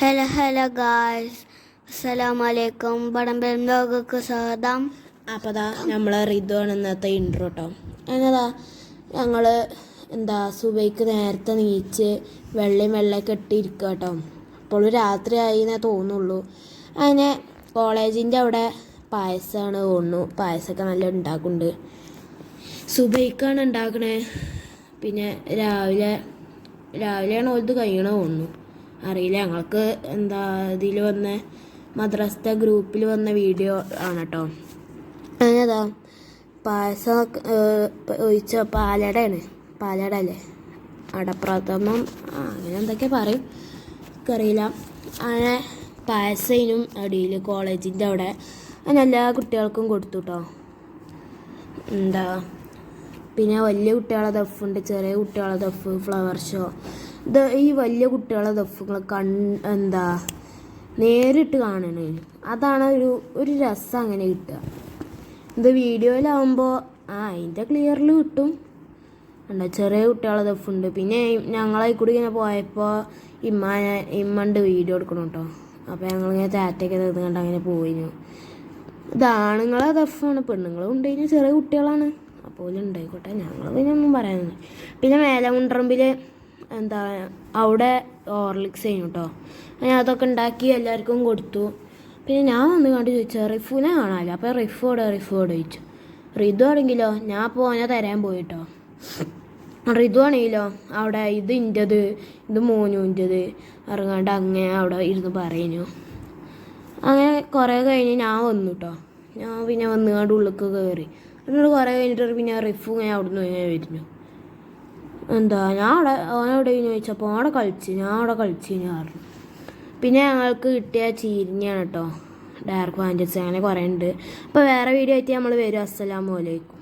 Hello hello guys അസ്സലാമു വലൈക്കും പടമ്പൻ ലോകക്ക് സ്വാഗതം. അപ്പോൾ അതാ നമ്മൾ ആണ് ഇന്നത്തെ ഇൻട്രോ കേട്ടോ എന്നതാ ഞങ്ങൾ എന്താ സുബൈക്ക് നേരത്തെ നീച്ച് വെള്ളയും വെള്ളയൊക്കെ ഇട്ടിരിക്കുക കേട്ടോ അപ്പോൾ രാത്രി ആയി എന്നേ തോന്നുള്ളൂ. അങ്ങനെ കോളേജിന്റെ അവിടെ പായസമാണ് തോന്നുന്നു. പായസമൊക്കെ നല്ല ഉണ്ടാക്കുന്നുണ്ട്. സുബൈക്കാണ് ഉണ്ടാക്കണേ. പിന്നെ രാവിലെ രാവിലെയാണ് ഓലത് കഴിയണ തോന്നുന്നു. അറിയില്ല. ഞങ്ങൾക്ക് എന്താ ഇതിൽ വന്ന മദ്രസത്തെ ഗ്രൂപ്പിൽ വന്ന വീഡിയോ ആണ് കേട്ടോ അങ്ങനെതാ പായസം ഒഴിച്ച പാലടയാണ്. പാലട അല്ലേ അടപ്രഥമം അങ്ങനെ എന്തൊക്കെ പറയും. എനിക്കറിയില്ല. അങ്ങനെ പായസത്തിനും അടിയിൽ കോളേജിന്റെ അവിടെ അങ്ങനെ എല്ലാ കുട്ടികൾക്കും കൊടുത്തു കേട്ടോ എന്താ? പിന്നെ വലിയ കുട്ടികളെ ദഫുണ്ട്. ചെറിയ കുട്ടികളെ ദഫ് ഫ്ലവർ ഷോ. ഈ വലിയ കുട്ടികളെ ദഫുകളെ കൺ എന്താ നേരിട്ട് കാണണേ. അതാണ് ഒരു ഒരു രസം അങ്ങനെ കിട്ടുക. ഇത് വീഡിയോയിലാവുമ്പോൾ ആ അതിന്റെ ക്ലിയറിൽ കിട്ടും. എന്താ ചെറിയ കുട്ടികളെ ദഫുണ്ട്. പിന്നെ ഞങ്ങളെ കൂടി ഇങ്ങനെ പോയപ്പോൾ ഇമ്മ ഇമ്മണ്ട് വീഡിയോ എടുക്കണം കേട്ടോ അപ്പോൾ ഞങ്ങളിങ്ങനെ ടാറ്റയൊക്കെ തീർന്നുകൊണ്ട് അങ്ങനെ പോയിനു. ഇത് ആണുങ്ങളെ ദഫാണ് പെണ്ണുങ്ങളും ഉണ്ട്. കഴിഞ്ഞാൽ ചെറിയ കുട്ടികളാണ്. അപ്പോൾ ഉണ്ടായിക്കോട്ടെ ഞങ്ങൾ പിന്നെ ഒന്നും പറയാനില്ല. പിന്നെ മേലമുണ്ടറമ്പിൽ എന്താ അവിടെ ഓർലിക്സ് ചെയ്യും കേട്ടോ ഞാൻ അതൊക്കെ ഉണ്ടാക്കി എല്ലാവർക്കും കൊടുത്തു. പിന്നെ ഞാൻ വന്ന് കണ്ടു ചോദിച്ചു റിഫുനെ കാണാമല്ലോ അപ്പോൾ റിഫോട് റിഫോട് ചോദിച്ചു. റിതു ആണെങ്കിലോ? ഞാൻ അപ്പോൾ ഓനെ തരാൻ പോയിട്ടോ റിതു ആണെങ്കിലോ? അവിടെ ഇത് ഇന്റത് ഇത് മോനുന്റത് ഇറങ്ങാണ്ട് അങ്ങനെ അവിടെ ഇരുന്ന് പറയുന്നു. അങ്ങനെ കുറേ കഴിഞ്ഞ് ഞാൻ വന്നു കേട്ടോ ഞാൻ പിന്നെ വന്നുകൊണ്ട് ഉള്ളിലേക്ക് കയറി എന്നിട്ട് കുറേ കഴിഞ്ഞിട്ട് പിന്നെ റിഫു ഇങ്ങനെ നിന്ന് ഇങ്ങനെ വരുന്നു. എന്താ ഞാൻ അവിടെ ഓനവിടെ ചോദിച്ചപ്പോൾ അവിടെ കളിച്ച് ഞാൻ അവിടെ കളിച്ച് ഞാൻ പറഞ്ഞു. പിന്നെ ഞങ്ങൾക്ക് കിട്ടിയ ചീരിഞ്ഞാണ് കേട്ടോ. ഡയറക്റ്റ് ഫാന്റസി അങ്ങനെ കുറേ ഉണ്ട്. അപ്പോൾ വേറെ വീഡിയോ ആയിട്ട് നമ്മൾ വരും. അസ്സലാമു അലൈക്കും